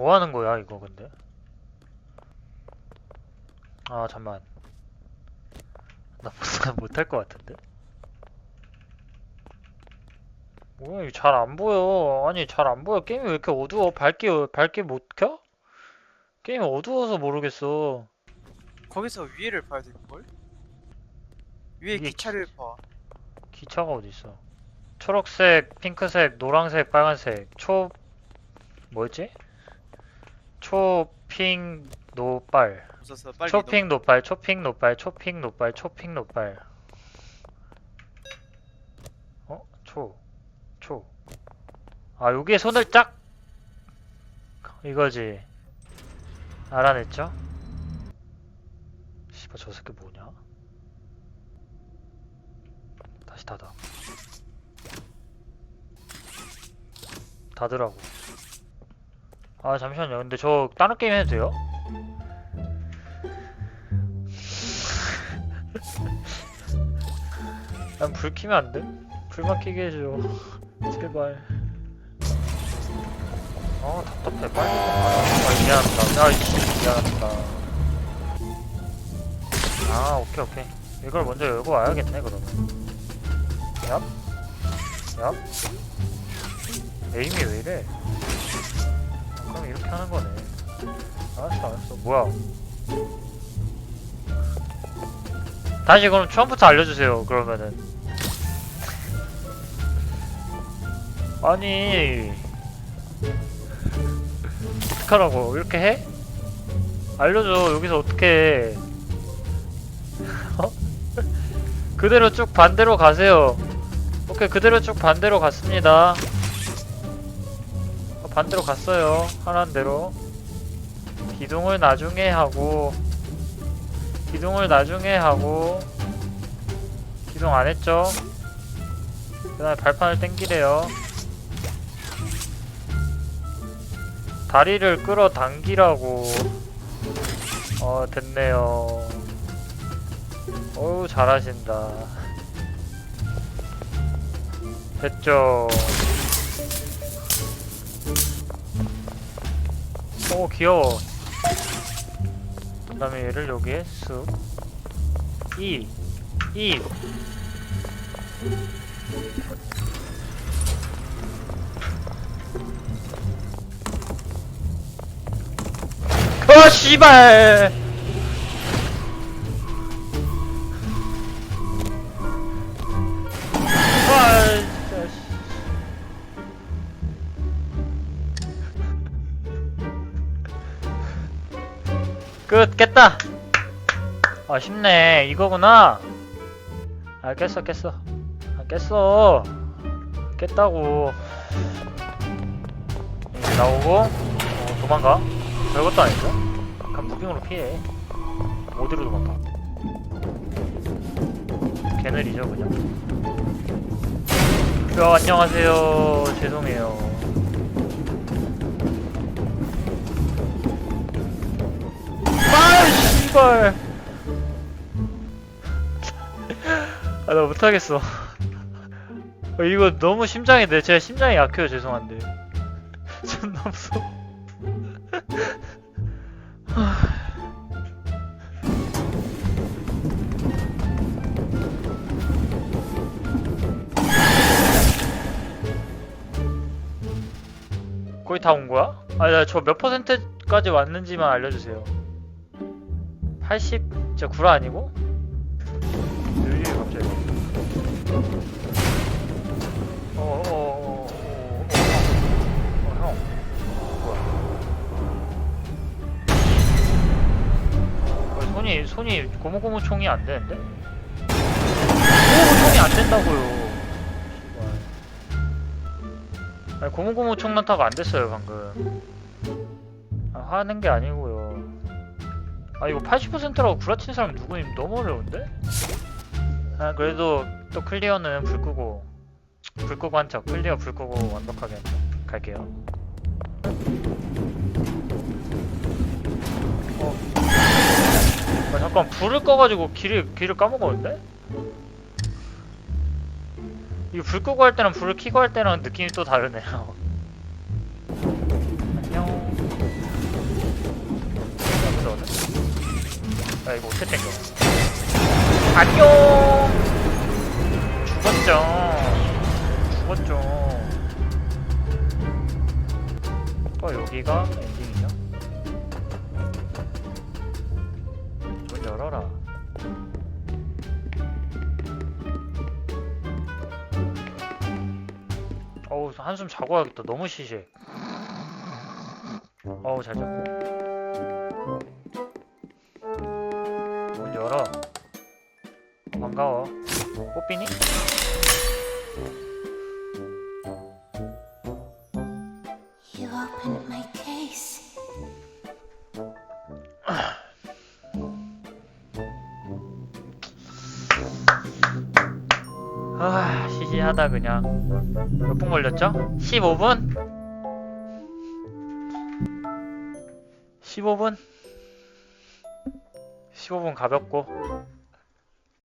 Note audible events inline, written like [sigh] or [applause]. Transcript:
뭐 하는 거야 이거 근데? 아 잠만 나 못할 것 같은데? 뭐야 이거 잘 안 보여 아니 잘 안 보여 게임이 왜 이렇게 어두워 밝게 밝게 못 켜? 게임이 어두워서 모르겠어 거기서 위에를 봐야 될걸? 위에 기차를 봐 기차가 어디 있어 초록색 핑크색 노란색 빨간색 초 뭐였지? 초핑 노빨 빨리 초핑 노빨, 초핑 노빨, 초핑 노빨, 초핑 노빨. 어? 초, 초. 아, 여기에 손을 짝! 이거지. 알아냈죠? 씨발, 저 새끼 뭐냐? 다시 닫아. 닫으라고. 아, 잠시만요. 근데 저 다른 게임 해도 돼요? [laughs] 난불 켜면 안 돼? 불만 켜게 해줘. [laughs] 제발. 아 답답해. 빨리. 아 미안합니다. 아이씨 미안합니다. 아 오케이 오케이. 이걸 먼저 열고 와야겠네 그러면. 얍. 얍. 에임이 왜 이래? 하는 거네. 알았어 알았어. 뭐야? 다시 그럼 처음부터 알려주세요. 그러면은. 아니. 어떡하라고. 이렇게 해? 알려줘. 여기서 어떻게 해. [laughs] 어? 그대로 쭉 반대로 가세요. 오케이. 그대로 쭉 반대로 갔습니다. 어, 반대로 갔어요. 하라는 대로. 기둥을 나중에 하고. 기둥을 나중에 하고 기둥 안 했죠? 그 다음에 발판을 당기래요 다리를 끌어당기라고 어 됐네요 어우 잘하신다 됐죠 오 귀여워. 그 다음에 얘를 여기에 쑥 이, 이. 어 씨발 끝 깼다. 아 쉽네. 이거구나. 아 깼어 깼어. 아 깼어. 깼다고. 이제 나오고 어, 도망가. 별것도 아니죠 그냥 무빙으로 피해. 어디로 도망가? 개느리죠 그냥. 야 안녕하세요. 죄송해요 아 씨발. [laughs] 아 나 못하겠어. 어, 이거 너무 심장이 내 제가 심장이 약해요 죄송한데. [laughs] 존나 무서워 [sighs] 거의 다 온 거야? 아니 저몇 퍼센트까지 왔는지만 알려주세요 80? 진짜 구라 아니고? 왜 이래 갑자기 어 어 어 어어어 형. 뭐야 어, 손이 손이 고무고무 총이 안 되는데? 고무고무 총이 안 된다고요. 아니 고무고무 총 난타가 안 됐어요 방금 아, 하는 게 아니고요 아 이거 80%라고 구라친 사람 누구임 너무 어려운데? 아 그래도 또 클리어는 불 끄고 불 끄고 한 척 클리어 불 끄고 완벽하게 한 척 갈게요 어. 아 잠깐 불을 꺼가지고 길을 길을 까먹었는데? 이거 불 끄고 할 때랑 불을 켜고 할 때랑 느낌이 또 다르네요 야, 이거 어떻게 땡겨? 안녕! 죽었죠. 죽었죠. 어, 여기가 엔딩이냐? 문 열어라. 어우, 한숨 자고 와야겠다. 너무 시시해. 어우, 잘 잤고. 문 열어. 반가워. 뽀삐니? 아, 시시하다 그냥. 몇 분 걸렸죠? 15분? 15분? 15분 가볍고